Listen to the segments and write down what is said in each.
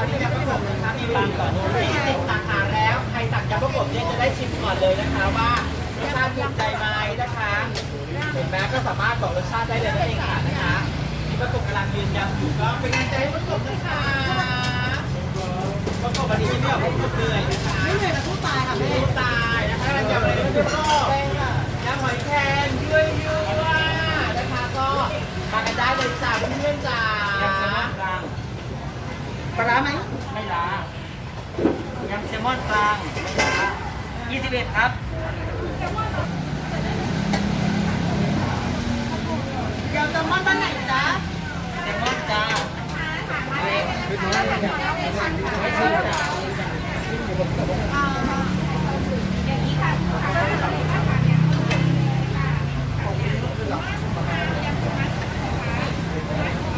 ตอนนี้ยำประกบนะคะมีบางก่อนที่สิบสาขาแล้ว ใครสั่งยำประกบเนี่ยจะได้ชิมก่อนเลยนะคะว่ารสชาติถูกใจไหมนะคะเห็นไหมก็สามารถบอกรสชาติได้เลยนั่นเองค่ะนะคะมีประกบกำลังยืนยำอยู่ก็เป็นกำลังใจให้ประกบนะคะประกบวันนี้ไม่ออกประกบเหนื่อยนะคะไม่เหนื่อยแต่ผู้ตายค่ะแม่ผู้ตายนะคะยำอะไรก็ไม่รอบยำหอยแครงเยื่อยๆนะคะก็มากันได้เลยจ้าเพื่อนๆจ้า ปลาร้าไหมไม่ล้ายำแซลมอนกลางไม่ล้า21 ครับเดี๋ยวแซลมอนบ้านไหนจ๊ะแซลมอนจ้าไม่ใช่จ้า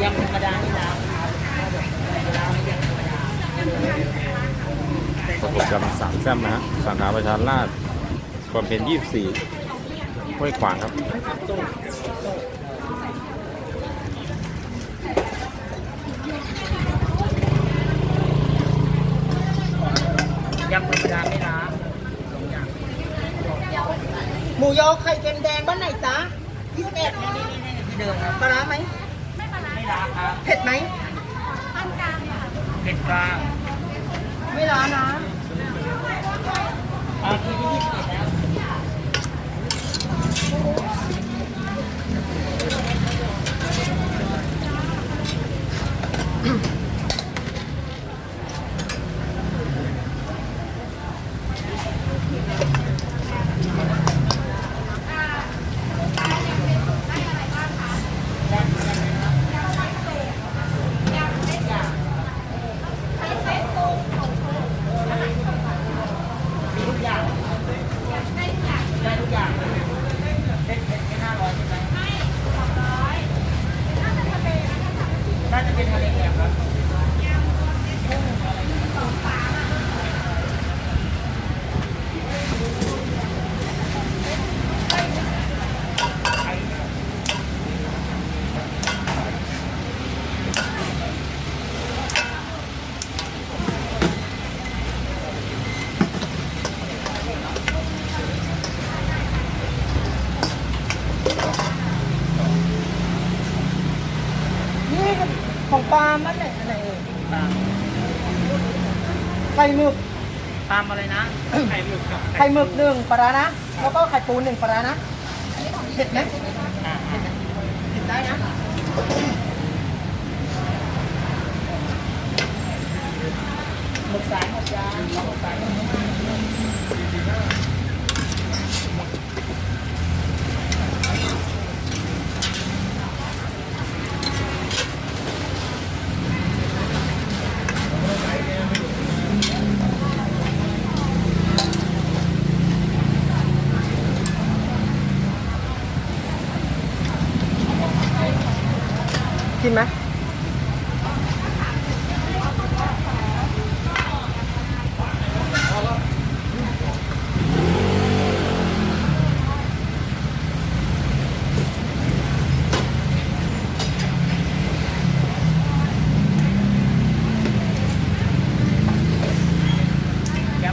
ยังธรรมดานี่นะ ประกบกับสามแซมนะฮะสาขาประชาราชความเป็นยี่สี่ห้วยขวางครับยังธรรมดาไม่ล้าหมูยอไข่เค็มแดงบ้านไหนจ๊ะ21นี่นี่นี่ที่เดิมครับปลาร้าไหมไม่ล้าครับเผ็ดไหมเผ็ ดกลางไม่ร้านะอาทีที่21แล้ว มีทุกอย่างได้ทุกอย่างเซ็ตเซ็ตแค่ห้าร้อยใช่ไหมไม่สองร้อยน่าจะเป็นทะเลแหลมครับ นี่ของปลาบ้านไหนอันไหนเอ่ย ตาม ไข่หมึกตามอะไรนะ ไข่หมึกกับไข่หมึกหนึ่งปลาร้านะ แล้วก็ไข่ปูหนึ่งปลาร้านะเผ็ดไหมอ่าอ่าเผ็ดได้นะหมึกสายหมดยางหมึกสาย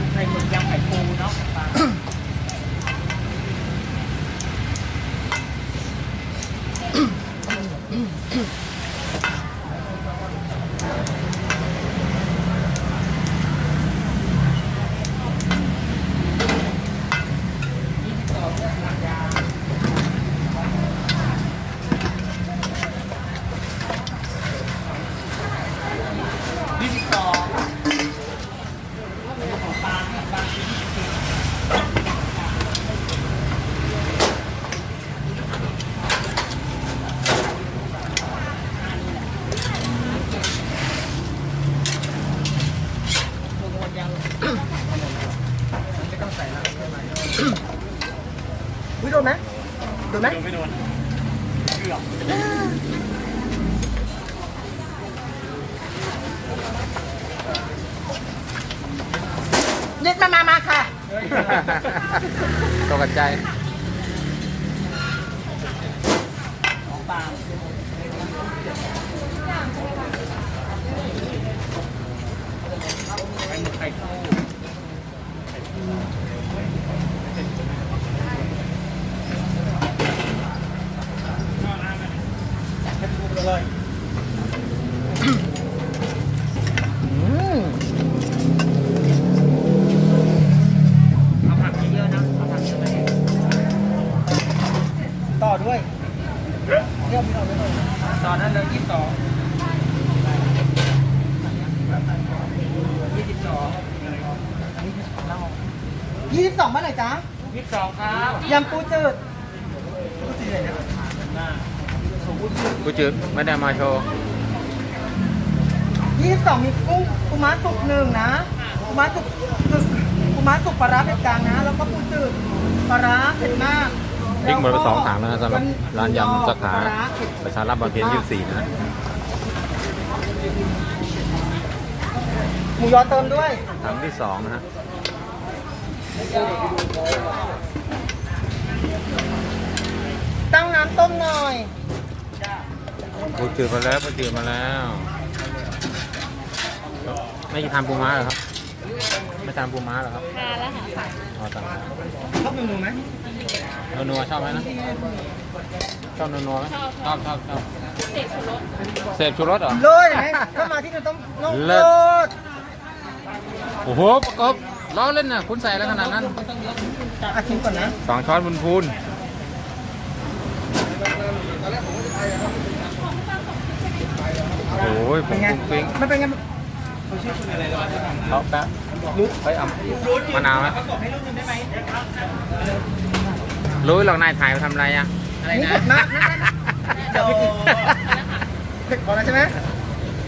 วิโด Bye. จืดไม่ได้มาโชว์ยี่สิบสองมีกุ้งปูม้าสุกหนึ่งนะปูม้าสุกปูม้าสุกปลาร้าเผ็ดกลางนะ แล้วก็ปูจืดปลาร้าเผ็ดมากพริกหมดไปสองถังแล้วนะสำหรับร้านยำสาขาปลร้เผ็ดประชารัฐบางเพียน24นะฮะหมูยอเติมด้วยถังที่สองนะฮะตั้งน้ำต้มหน่อย กูจืดมาแล้วกูจืดมาแล้วไม่ทานปูม้าเหรอครับ ไม่ทานปูม้าเหรอครับทานแล้วค่ะอ๋อทานแล้วชอบเมนูไหมนัวๆชอบไหมนะชอบนัวๆไหมชอบชอบชอบเสพชูรสเหรอเลยเห็นไหมถ้ามาที่นี่ต้องต้องเลิเลิศศโอ้โหประกบล้อเล่นน่ะคุณใส่แล้วขนาดนั้นอาชิมก่อนนะสองช้อนพูนพูน โอ้ยผเป็งนไงปุ้งปิ้งมันเป็นไงเขาแป๊บไปเอามะนาวไหมประกบให้ลูกนึงได้ไหมรู้หรอกนายถ่ายมาทำอะไรอะอะไรนี่นะเผ็ดมากนะเดี๋ยวเผ็ดพอแล้วใช่ไหม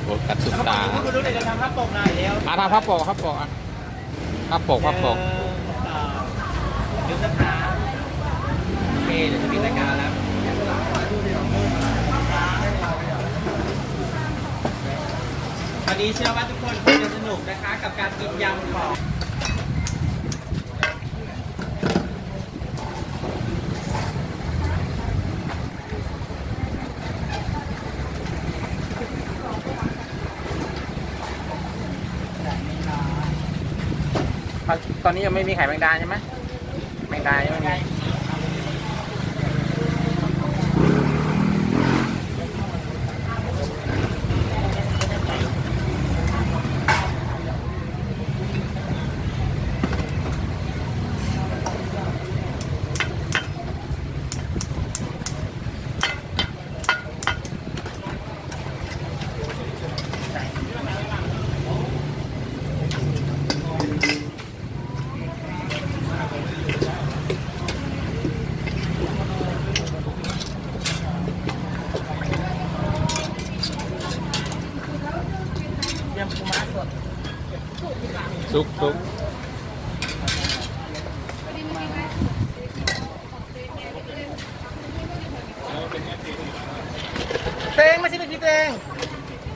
โอ้กัดสุดเขาบอตากคุณลูกเดี๋ยวจะทำภาพปกหน่อยเร็วอะทำพับปกพับปกอะพับปกพับปกหนึ่งสองยุบสภาโอเค เดี๋ยวจะปิดรายการแล้ว วันนี้เชื่อว่าทุกคนคงจะสนุกนะคะ กับการกินยำของตอนนี้ยังไม่มีไข่แมงดาใช่ไหมแมงดายังไม่มี มาชิมอีกที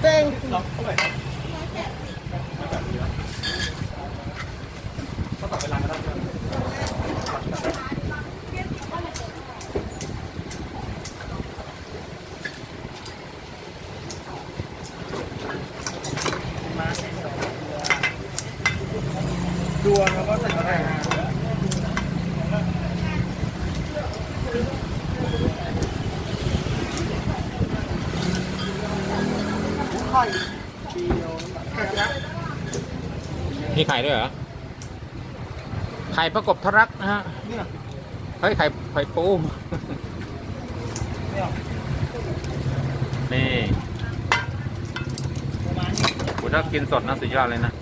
เตงเตง ดวงแล้วก็ใส่กระไร ไข่ มีไข่ด้วยเหรอ ไข่ประกบทรักนะฮะเฮ้ยไข่ไข่ปูนี่ปูม้านี่กูถ้ากินสดนะสุดยอดเลยนะ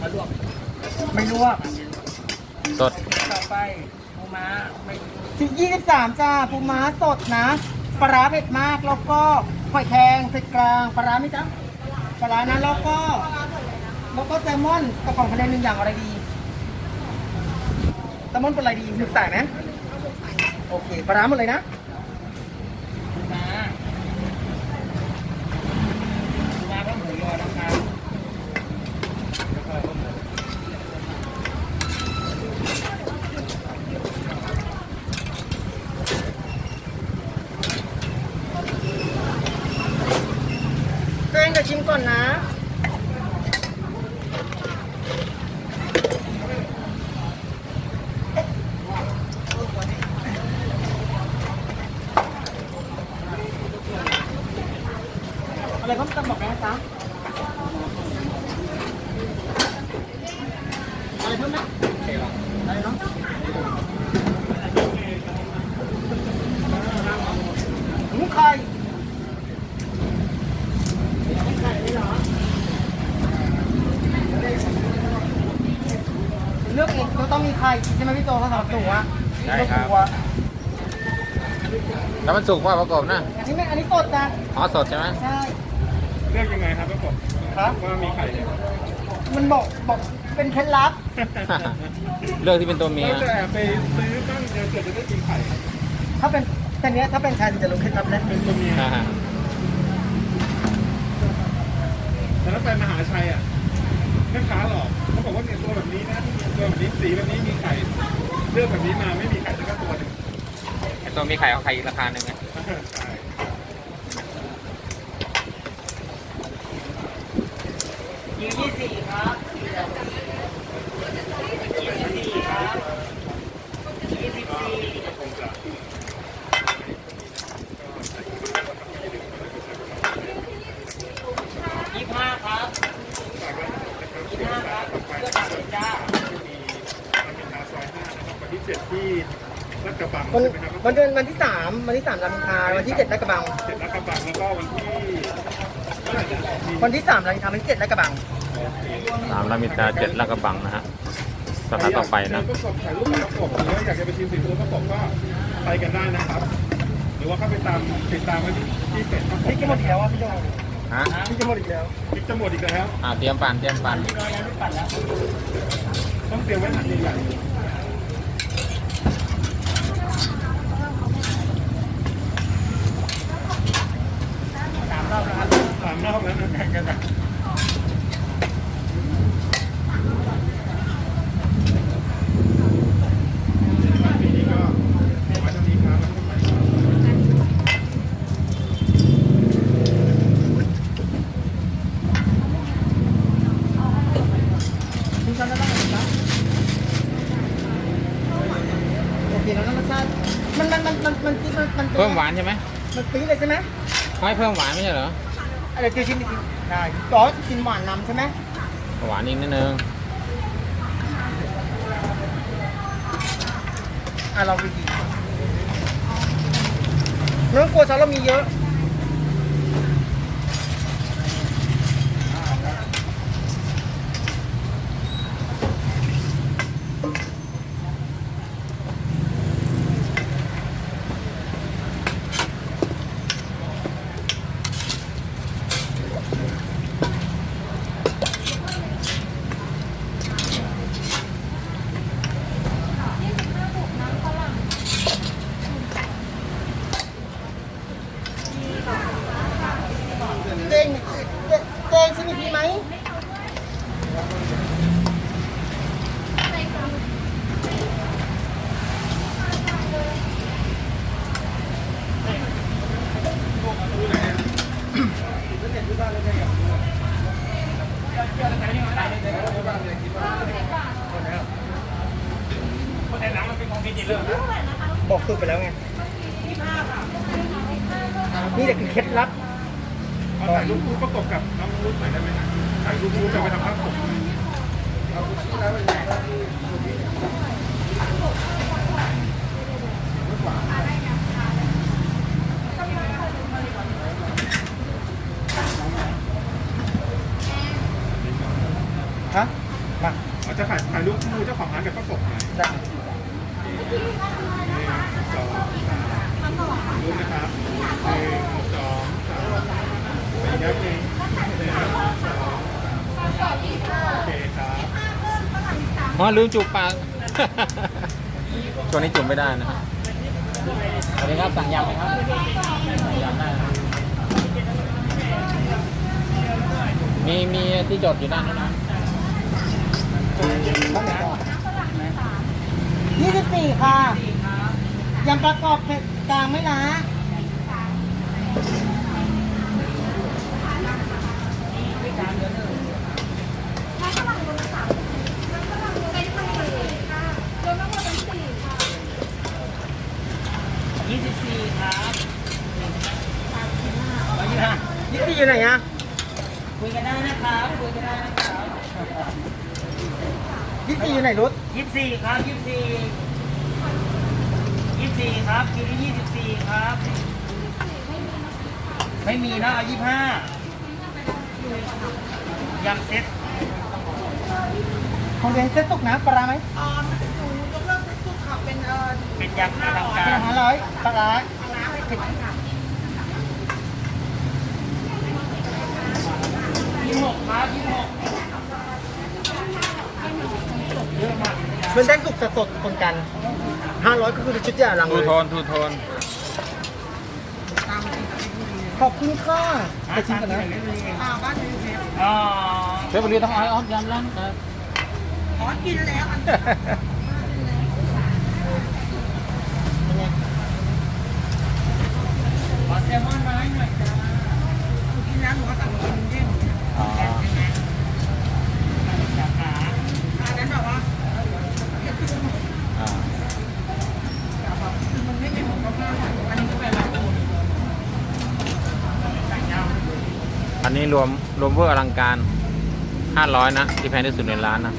มาลวก ไม่ลวก สด ต่อไปปูม้าไม่ที่ยี่สิบสามจ้าปูม้าสดนะ ปลาร้าเผ็ดมากแล้วก็หอยแครงเผ็ดกลางปลาร้าไหมจ๊ะปลาร้านะแล้วก็แล้วก็แซลมอนกระป๋องทะเลหนึ่งอย่างอะไรดีแซลมอนเป็นอะไรดีหนึ่งแส่ไหมโอเคปลาร้าหมดเลยนะ ปูม้าปูม้าก็หมูยอนะครับ เองเดี๋ยวชิมก่อนนะ อะไรเพิ่มเติมบอกได้นะจ๊ะอะไรเพิ่มไหมอะไรเนาะหมูไข่ไข่เลยเหรอเลือกเองก็ต้องมีไข่ใช่ไหมพี่โตถ้าสำหรับหนูอะ ได้ครับตัวแล้วมันสุกว่าประกบนะอันนี้ไม่อันนี้สดนะอ๋อสดใช่ไหมใช่เลือกยังไงครับประกบครับว่ามีไข่เนี่ยมันบอกบอกเป็นเคล็ดลับเลือกที่เป็นตัวเมียเราจะแอบไปซื้อบ้างเดี๋ยวเกิดจะได้กินไข่ถ้าเป็นแต่เนี้ยถ้าเป็นชายจะรู้เคล็ดลับแล้วเป็นตัวเมียอ่าฮะแต่ถ้าไปมหาชัยอะแม่ค้าหลอกเขาบอกว่าเนี่ยตัวแบบนี้นะตัวแบบนี้สีแบบนี้มีไข่ เลือกแบบนี้มาไม่มีไข่สักตัวหนึ่งไอตัวมีไข่เอาไข่อีกราคาหนึ่งไง ใช่ ยี่ยี่สี่ครับยี่สี่ครับยี่สิบสี่ยี่ห้าครับยี่ห้าครับเลือกตัดเลยจ้า มันเป็นทาซอยห้านะครับวันที่เจ็ดที่ลาดกระบัง วันใช่ไหมครับวันเดือนวันที่สามวันที่สามลำคาญวันที่เจ็ดลาดกระบังเจ็ดลาดกระบังแล้วก็วันที่เท่าไหร่นะมีวันที่สามลำคาญวันที่เจ็ดลาดกระบัง สามลามิตาเจ็ดลาดกระบังนะฮะสาขาต่อไปนะประกบถ่ายรูปกับประกบหรือว่าอยากจะไปชิมสีฟู้ดประกบก็ไปกันได้นะครับ หรือว่าเข้าไปตามติดตามไว้ที่ที่เพจประกบพี่จะหมดอีกแล้วอะพี่โจฮะ พี่จะหมดอีกแล้วพริกจะหมดอีกแล้ว อ่าเตรียมปั่นเตรียมปั่น ต้องเตรียมไว้ถังใหญ่ๆ สามรอบนะครับสามรอบแล้วนแข่งกันนะปีนี้ก็ไว้เท่านี้ครับแล้วก็ไปครับพี่จำได้บ้างไหมแล้วรสชาติมันมันมันมันมันมันมันเพิ่มหวานใช่ไหมมันปี๊ดเลยใช่ไหม ไม่เพิ่มหวานไม่ใช่เหรอ อะไรคือชิ้นกินได้อ๋อกินหวานนำใช่ไหมหวานอีกนิดนึงอะเราไปกินไม่ต้องกลัวซอสเรามีเยอะ เจงเจเจงชิมอีกทีไหม บอกสูตรไปแล้วไง นี่แหละคือเคล็ดลับ เอาถ่ายรูปคู่ประกบกับน้องรุ้หน่อยได้ไหมฮะถ่ายรูปคู่จะไปทำภาพปกฮะมาเราจะถ่ายถ่ายรูปคู่เจ้าของร้านกับประกบหน่อยได้นึ่งสองสามรูปนะครับหนึ่งสองสาม ไปอีกครับหนึ่งหนึ่งสองสามโอเคครับอ๋อลืมจูบปากช่วงนี้จุ่มไม่ได้นะสวัสดีครับสั่งยำไหมครับสั่งยำได้นะมีมีที่จดอยู่ด้านนู้นนะยี่สิบสี่ค่ะยำประกอบเผ็ดกลางไหมนะ ยี่สิบสี่ครับยี่สิบห้ายี่ สี่ อยู่ไหนอะคุยกันได้นะครับคุยกันได้นะครับยี่สี่อยู่ไหนรถยี่สิบสี่ครับยี่สิบสี่ยี่สิบสี่ครับคิวที่ยี่สิบสี่ครับ ไม่มีนะเอายี่สิบห้ายำเซ็ตของเรียนเซ็ตสุกนะปลาร้าไหมเป็นยำอลังกาเป็นรห้าร้อยปลาร้ายี่สิบหกครับยี่สิบหก มันได้สุกสดๆคนกันห้าร้อยก็คือชุดใหญ่หลังทูเลยโทนทูโทนขอบคุณค่ะไปชิมกันนะอ๋อเชฟบุรีต้องเอาออฟยำร้านครับอ๋อกินแล้วขอแซลมอนน้อยหน่อยจ้ากินแล้วหนูก็สั่งกินเด้ง อันนี้รวมรวมเวอร์อลังการ 500 นะ ที่แพงที่สุดในร้านนะ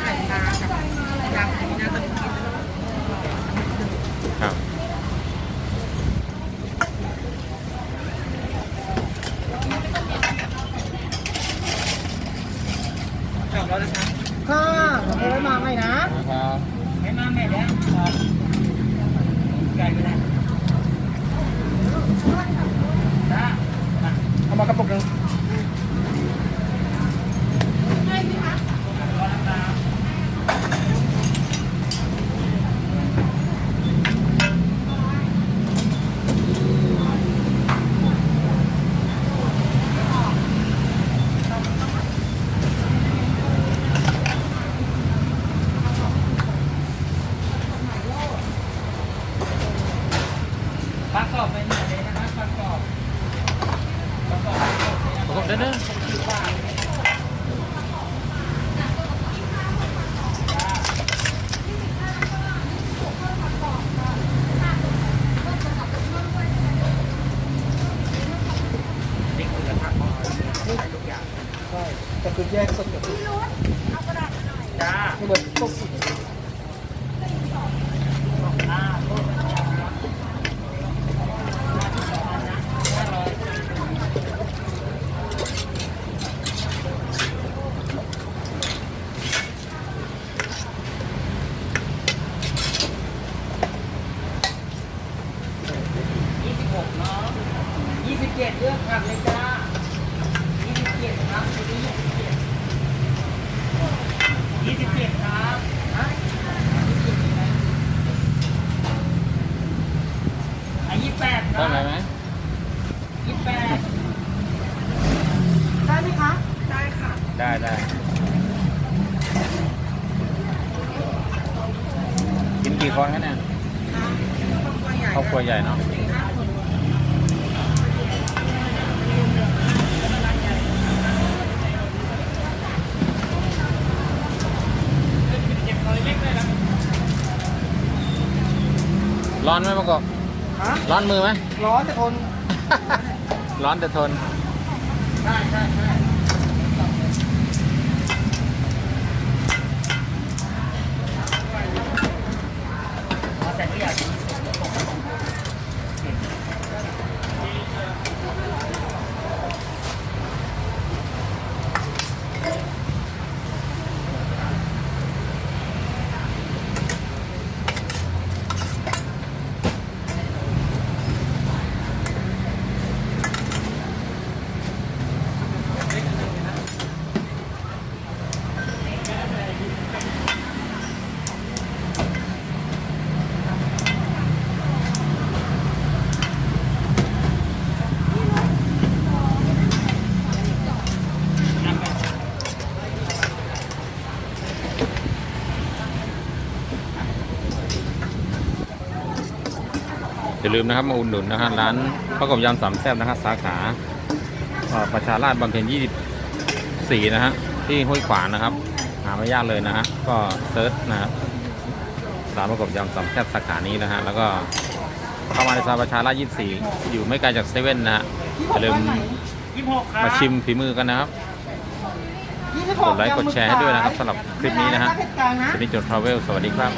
ไข่ปลากับยำอันนี้น่าจะกิน ครับ จบแล้วนะครับ ค่ะขอบคุณมาใหม่นะ นะครับ ไม่มาแม่แล้วครับไก่ไปไหนจ้ามา เอามากระปุกหนึงปลากรอบไปไหนเลยนะครับปลากรอบปลากรอบปลากรอบเนี่ย ประกบเด้อเด้อ นี่คือกระทะหม้อทุกอย่าง ใช่แต่คือแยกสดกับสุก จ้าไม่เหมือนต้มสุกอ่าร้อยยี่สิบหกเนาะยี่สิบเจ็ดเลือกผักเลยจ้ายี่สิบเจ็ดครับทีนี้ยี่สิบเจ็ดยี่สิบเจ็ดครับฮะยี่สิบเจ็ดมีไหมอะยี่สิบแปดค ต้ รั น บ อะไรไหม ยี่สิบแปด ได้ไหมคะ ได้ได้กินกี่คนคะเนี่ยครอบครัวใหญ่เนาะร้อนไหมประกอบฮะร้อนมือไหม ร้อนแต่ทน ร้อนแต่ทน ใช่ใช่ใช่าลืมนะครับมาอุดหนุนนะฮะร้านประกบยำสามแซ่บนะครับสาขาประชาราชบำเพ็ญ24 นะฮะที่ห้วยขวางนะครับ หาไม่ยากเลยนะฮะก็เซิร์ชนะครับร้านประกบยำสามแซ่บสาขานี้นะฮะแล้วก็เข้ามาในซอยประชาราษฎร์24 อยู่ไม่ไกลจากเซเว่นนะฮะอย่าลืมมาชิมฝีมือกันนะครับกดไลค์กดแชร์ให้ด้วยนะครับสำหรับคลิปนี้นะฮะเผ็ดกลางนะชนิดจดทราเวลสวัสดีครับ